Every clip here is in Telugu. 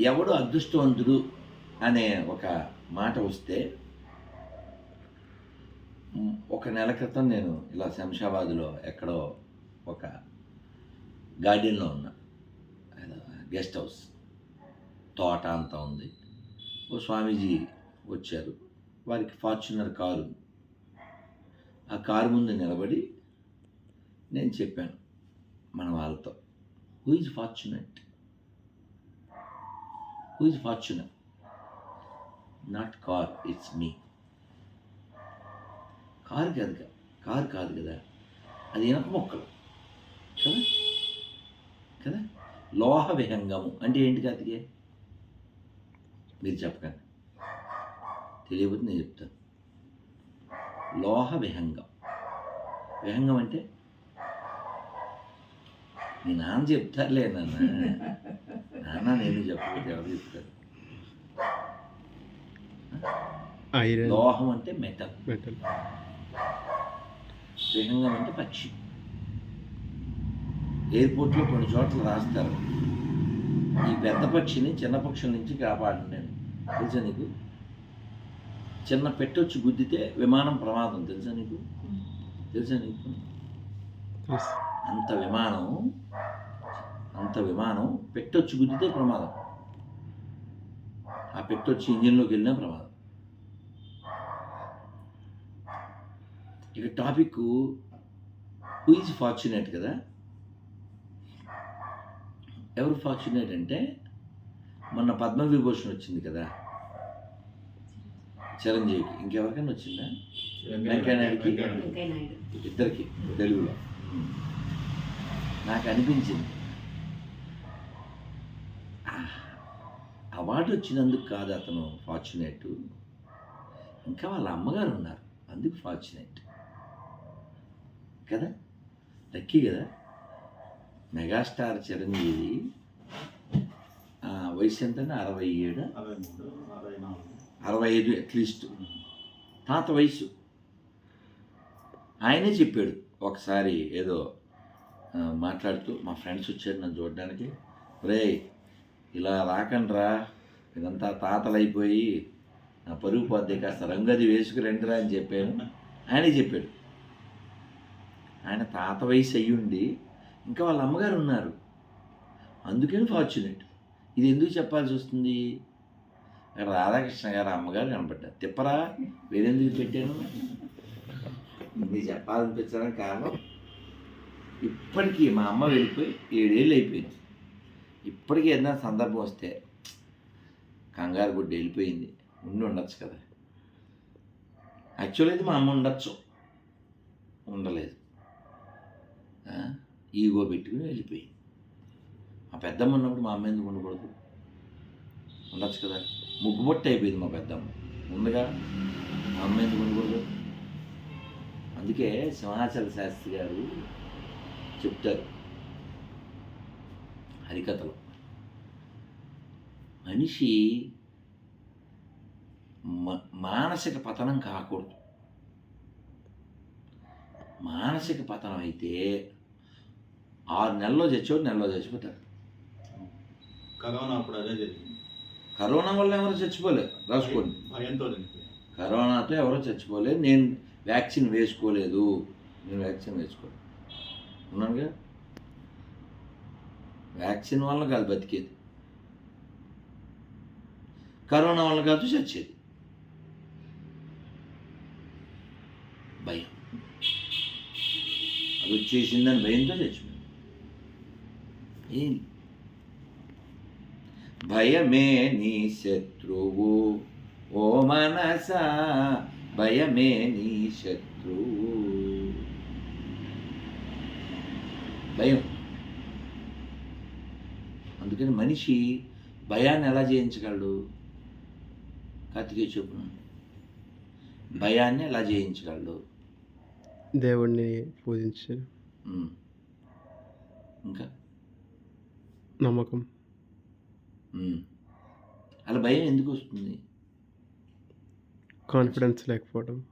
ఎవడు అదృష్టవంతుడు అనే ఒక మాట వస్తే ఒక నెల క్రితం నేను ఇలా శంషాబాద్లో ఎక్కడో ఒక గార్డెన్లో ఉన్నా. గెస్ట్ హౌస్ తోట అంతా ఉంది. ఓ స్వామీజీ వచ్చారు. వారికి ఫార్చునర్ కారు ఆ కారు ముందు నిలబడి నేను చెప్పాను మన వాళ్ళతో who is fortunate who is Fortuner not car it's me car కాదు కారు కాదు కదా. అది ఇనప మొక్కలు. కదా? కదా? లోహ విహంగము అంటే ఏంటి కాతికే మీరు చెప్పకండి. తెలియకపోతే నేను చెప్తాను. లోహ విహంగం. విహంగం అంటే? మీ నాన్న చెప్తారులే నాన్న. నాన్న నేను చెప్పకపోతే ఎవరు చెప్తారు లోహం అంటే మెటల్. మెటల్. విహంగం అంటే పక్షి. ఎయిర్పోర్ట్లో కొన్ని చోట్ల రాస్తారు. ఈ పెద్ద పక్షిని చిన్న పక్షుల నుంచి కాపాడండి తెలుసా నీకు? చిన్న పెట్టొచ్చి గుద్దితే విమానం ప్రమాదం. తెలుసా నీకు? తెలుసా నీకు? అంత విమానం అంత విమానం పెట్టొచ్చి గుద్దితే ప్రమాదం. ఆ పెట్టొచ్చి ఇంజిన్లోకి వెళ్ళినా ప్రమాదం. ఇక టాపిక్ హూ ఈజ్ ఫార్చునేట్ కదా? ఎవరు ఫార్చునేట్ అంటే మొన్న పద్మవిభూషణ్ వచ్చింది కదా? చిరంజీవికి. ఇంకెవరికైనా వచ్చిందా? వెంకయ్య నాయుడుకి వెంకయ్య నాయుడు ఇద్దరికి. తెలుగులో. నాకు అనిపించింది. అవార్డు వచ్చినందుకు కాదు అతను ఫార్చునేట్. ఇంకా వాళ్ళ అమ్మగారు ఉన్నారు. అందుకు ఫార్చునేట్. కదా? లక్కీ కదా? మెగాస్టార్ చిరంజీవి ఆ, వయసు ఎంతంటే అరవై ఏడు? అరవై ఐదు అట్లీస్ట్. తాత వయసు. ఆయనే చెప్పాడు. ఒకసారి ఏదో మాట్లాడుతూ మా ఫ్రెండ్స్ వచ్చారు నన్ను చూడడానికి. రే ఇలా రాకండ్రా. ఇదంతా తాతలు అయిపోయి నా పరుగు పోద్ది కాస్త రంగది వేసుకురండిరా అని చెప్పాను. ఆయనే చెప్పాడు. ఆయన తాత వయసు అయ్యుండి ఇంకా వాళ్ళ అమ్మగారు ఉన్నారు. అందుకని ఫార్చునేట్. ఇది ఎందుకు చెప్పాల్సి వస్తుంది? అక్కడ రాధాకృష్ణ గారు అమ్మగారు కనపడ్డారు. తిప్పరా వేరెందుకు పెట్టాను? ఇది చెప్పాలనిపించడానికి కారణం ఇప్పటికీ మా అమ్మ వెళ్ళిపోయి ఏడేళ్ళు అయిపోయింది. ఇప్పటికీ ఏదైనా సందర్భం వస్తే కంగారు గుడ్డ వెళ్ళిపోయింది. ఉండి ఉండొచ్చు కదా. యాక్చువల్ అయితే మా అమ్మ ఉండొచ్చు. ఉండలేదు. ఈగో పెట్టుకుని వెళ్ళిపోయింది. మా పెద్దమ్మ ఉన్నప్పుడు మా అమ్మ ఎందుకు ఉండకూడదు? ఉండొచ్చు కదా. ముగ్గుబొట్టు అయిపోయింది మా పెద్దమ్మ. ముందుగా మా అమ్మ ఎందుకు ఉండకూడదు? అందుకే సింహాచల శాస్త్రి గారు చెప్తారు హరికథలో. మనిషి మ- మానసిక పతనం కాకూడదు. మానసిక పతనం అయితే ఆరు నెలల్లో చచ్చేవాడు నెలలో చచ్చిపోతాడు. కరోనా అప్పుడు అదే జరిగింది. కరోనా వల్ల ఎవరు చచ్చిపోలేదు రాసుకోండి. భయంతో కరోనాతో ఎవరో చచ్చిపోలేదు నేను వ్యాక్సిన్ వేసుకోలేదు నేను వ్యాక్సిన్ వేసుకోలేదు. ఉన్నానుగా? వ్యాక్సిన్ వల్ల కాదు బతికేది. కరోనా వల్ల కాదు చచ్చేది. భయం. అది వచ్చేసిందని భయంతో చచ్చిపోయింది భయమే నీ శత్రువు. ఓ మనస భయమే నీ శత్రువు. భయం. అందుకని మనిషి భయాన్ని ఎలా జయించగలడు? కార్తికేయ చెప్పున భయాన్ని ఎలా జయించగలడు? దేవుణ్ణి పూజించి. ఇంకా? నమ్మకం. అలా భయం ఎందుకు వస్తుంది? కాన్ఫిడెన్స్ లేకపోవడం.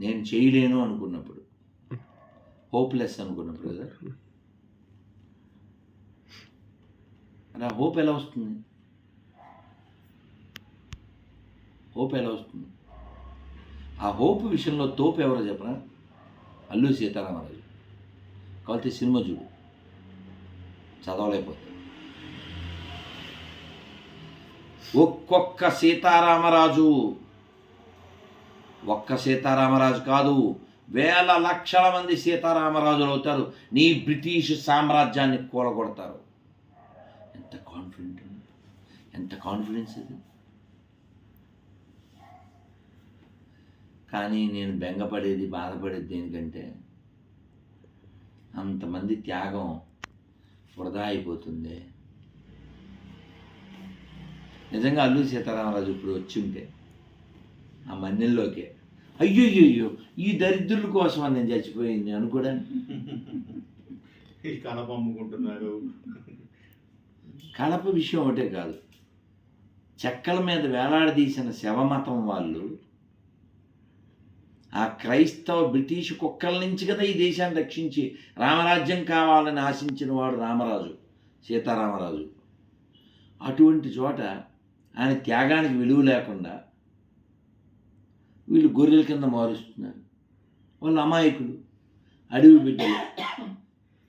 నేను చేయలేను అనుకున్నప్పుడు. హోప్లెస్ అనుకున్నప్పుడు కదా? ఆ హోప్ ఎలా వస్తుంది? హోప్ ఎలా వస్తుంది? ఆ హోప్ విషయంలో తోపు ఎవరో చెప్పనా అల్లు సీతారామరాజు కాబట్టి సినిమా చూడు. చదవలేకపోతే. ఒక్కొక్క సీతారామరాజు. ఒక్క సీతారామరాజు కాదు వేల లక్షల మంది సీతారామరాజులు అవుతారు. నీ బ్రిటిష్ సామ్రాజ్యాన్ని కూలగొడతారు. ఎంత కాన్ఫిడెంట్ ఎంత కాన్ఫిడెన్స్ ఇది? కానీ నేను బెంగపడేది బాధపడేది దేనికంటే అంతమంది త్యాగం వృధా అయిపోతుంది. నిజంగా అల్లు సీతారామరాజు ఇప్పుడు వచ్చి ఉంటే ఆ మన్నెల్లోకే అయ్యో అయ్యో ఈ దరిద్రుల కోసం అని నేను చచ్చిపోయింది అనుకోడానికి ఈ కలప అమ్ముకుంటున్నారు కలప విషయం ఒకటే కాదు చెక్కల మీద వేలాడదీసిన శవమతం వాళ్ళు ఆ క్రైస్తవ బ్రిటిష్ కుక్కల నుంచి కదా ఈ దేశాన్ని రక్షించి రామరాజ్యం కావాలని ఆశించిన వాడు రామరాజు సీతారామరాజు. అటువంటి చోట ఆయన త్యాగానికి విలువ లేకుండా వీళ్ళు గొర్రెల కింద మారుస్తున్నారు. వాళ్ళు అమాయకులు అడవి బిడ్డలు.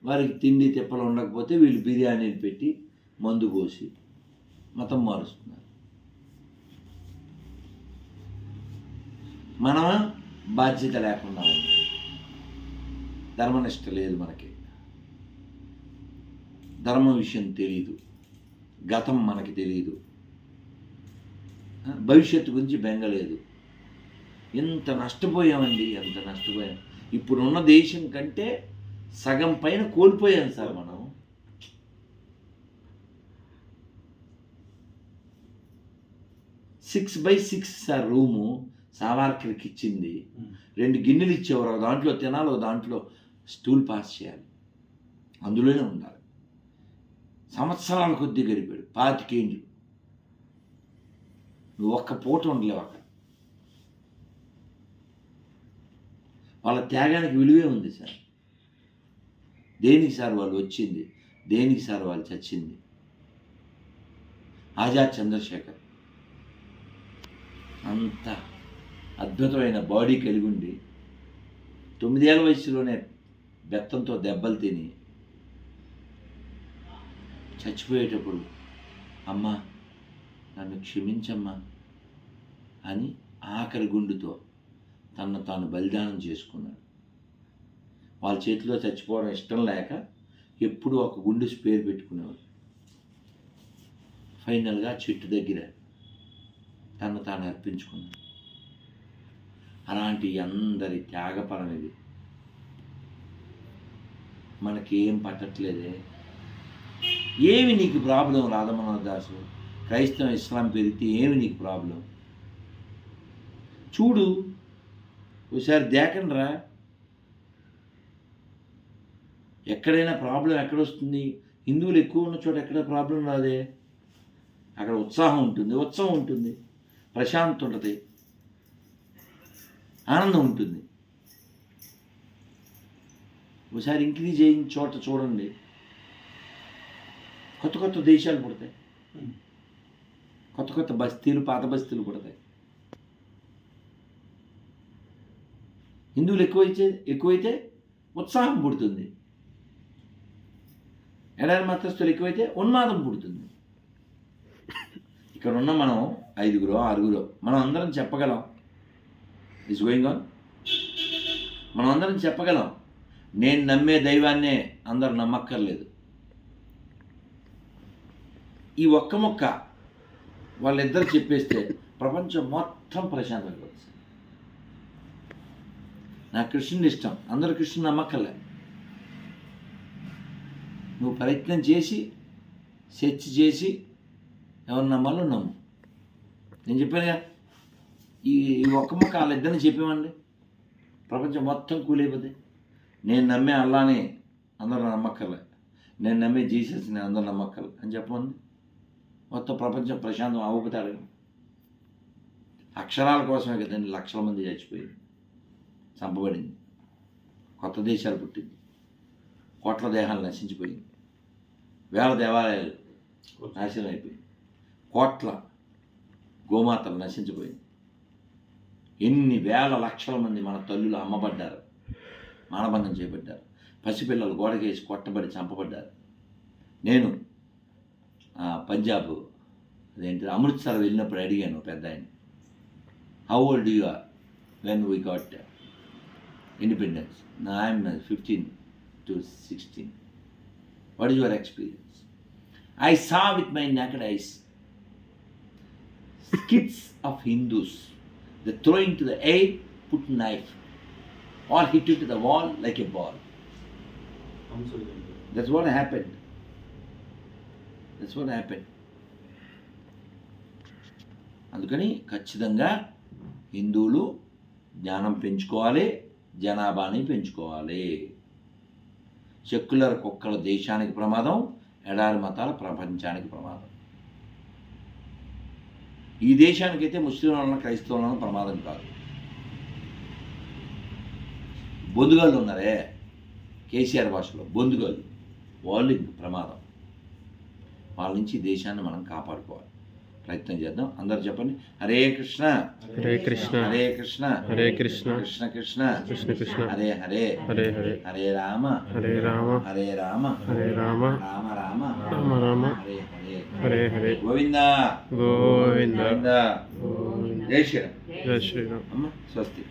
వారికి తిండి తిప్పలు ఉండకపోతే వీళ్ళు బిర్యానీలు పెట్టి మందు పోసి మతం మారుస్తున్నారు. మనమా? బాధ్యత లేకుండా ఉంది. ధర్మనిష్ట లేదు మనకి. ధర్మ విషయం తెలియదు గతం మనకి తెలియదు భవిష్యత్తు గురించి బెంగలేదు ఎంత నష్టపోయామండి ఎంత నష్టపోయాం. ఇప్పుడున్న దేశం కంటే సగం పైన కోల్పోయాం సార్ మనం. Six by six sir room. సావార్కర్కి ఇచ్చింది. రెండు గిన్నెలు ఇచ్చేవారు. ఒక దాంట్లో తినాలి ఒక దాంట్లో స్టూల్ పాస్ చేయాలి. అందులోనే ఉండాలి. సంవత్సరాల కొద్దీ గడిపాడు. పాతికేండ్లు. నువ్వు ఒక్క పూట ఉండలేవు అక్కడ. వాళ్ళ త్యాగానికి విలువే ఉంది సార్. దేనికి సార్ వాళ్ళు వచ్చింది? దేనికి సార్ వాళ్ళు చచ్చింది? ఆజాద్ చంద్రశేఖర్. అంత అద్భుతమైన బాడీ కలిగి ఉండి తొమ్మిదేళ్ళ వయసులోనే బెత్తంతో దెబ్బలు తిని చచ్చిపోయేటప్పుడు అమ్మ నన్ను క్షమించమ్మా అని ఆఖరి గుండుతో తను తాను బలిదానం చేసుకున్నాడు. వాళ్ళ చేతిలో చచ్చిపోవడం ఇష్టం లేక ఎప్పుడూ ఒక గుండు స్పేర్ పెట్టుకునేవాడు. ఫైనల్గా చెట్టు దగ్గర తను తాను అర్పించుకున్నాడు. అలాంటి అందరి త్యాగపరం ఇది. మనకేం పట్టట్లేదే? ఏమి నీకు ప్రాబ్లం రాధమనోహర్ దాసు? క్రైస్తవం ఇస్లాం పెరిగితే ఏమి నీకు ప్రాబ్లం? చూడు ఒకసారి దేకండ్రా. ఎక్కడైనా ప్రాబ్లం ఎక్కడొస్తుంది? హిందువులు ఎక్కువ ఉన్న చోట ఎక్కడ ప్రాబ్లం రాదే? అక్కడ ఉత్సాహం ఉంటుంది ఉత్సవం ఉంటుంది ప్రశాంతత ఉంటుంది. ఆనందం ఉంటుంది. ఒకసారి ఇంక్రీజ్ అయిన చోట చూడండి. కొత్త కొత్త దేశాలు పుడతాయి. కొత్త కొత్త బస్తీలు పాత బస్తీలు పుడతాయి. హిందువులు ఎక్కువైతే ఎక్కువైతే ఉత్సాహం పుడుతుంది. ఎడారి మతస్థులు ఎక్కువైతే ఉన్మాదం పుడుతుంది. ఇక్కడ ఉన్న మనం ఐదుగురో ఆరుగురో మనం అందరం చెప్పగలం. ఇస్ గోయింగ్ ఆన్ మనం అందరం చెప్పగలం. నేను నమ్మే దైవాన్నే అందరు నమ్మక్కర్లేదు. ఈ ఒక్క మొక్క వాళ్ళిద్దరు చెప్పేస్తే ప్రపంచం మొత్తం ప్రశాంతంగా వస్తుంది నాకు కృష్ణుని ఇష్టం. అందరూ కృష్ణుని నమ్మక్కర్లే. నువ్వు ప్రయత్నం చేసి సెర్చ్ చేసి ఎవరు నమ్మాలో నమ్ము. నేను చెప్పానుగా ఈ ఒక్క ముక్క వాళ్ళిద్దరిని చెప్పామండి ప్రపంచం మొత్తం కూలైపోతే నేను నమ్మే అల్లాని అందరూ నమ్మక్కర్లే. నేను నమ్మే జీసస్ని అందరూ నమ్మక్కర్లే అని చెప్పమంది. మొత్తం ప్రపంచం ప్రశాంతం అవుతాడు అక్షరాల కోసమే కదండి లక్షల మంది చచ్చిపోయింది చంపబడింది. కొత్త దేశాలు పుట్టింది. కోట్ల దేహాలు నశించిపోయింది. వేల దేవాలయాలు నాశనం అయిపోయింది. కోట్ల గోమాతలు నశించిపోయింది. ఎన్ని వేల లక్షల మంది మన తల్లులు అమ్మబడ్డారు మానభంగం చేపట్టారు. పసిపిల్లలు గోడకేసి కొట్టబడి చంపబడ్డారు. నేను పంజాబ్ అదేంటి అమృత్సర్ వెళ్ళినప్పుడు అడిగాను పెద్ద ఆయన how old you are when we got independence I'm fifteen to sixteen what is your experience I saw with my naked eyes skits of Hindus They throw into the air, put knife, or hit it to the wall like a ball. That's what happened. That's what happened. అందుకని ఖచ్చితంగా హిందువులు జ్ఞానం పెంచుకోవాలి జనాభాని పెంచుకోవాలి సెక్యులర్ కుక్కల దేశానికి ప్రమాదం ఎడారి మతాల ప్రపంచానికి ప్రమాదం ఈ దేశానికైతే ముస్లింల వలన క్రైస్తవుల వలన ప్రమాదం కాదు. బొందుగాళ్ళు ఉన్నారే? కేసీఆర్ భాషలో బొందుగాళ్ళు. వాళ్ళు ప్రమాదం. వాళ్ళ నుంచి దేశాన్ని మనం కాపాడుకోవాలి. ప్రయత్నం చేద్దాం. అందరు చెప్పండి. హరే కృష్ణ. హరే కృష్ణ. హరే కృష్ణ. హరే కృష్ణ. కృష్ణ కృష్ణ. కృష్ణ కృష్ణ. హరే హరే. హరే హరే. హరే రామ. హరే రామ. హరే రామ. హరే రామ. రామ రామ. రామ రామ. హరే హరే. హరే హరే. గోవింద. గోవింద. గోవింద. జై శ్రీరామ్. జయ శ్రీరామ్. అమ్మ స్వస్తి.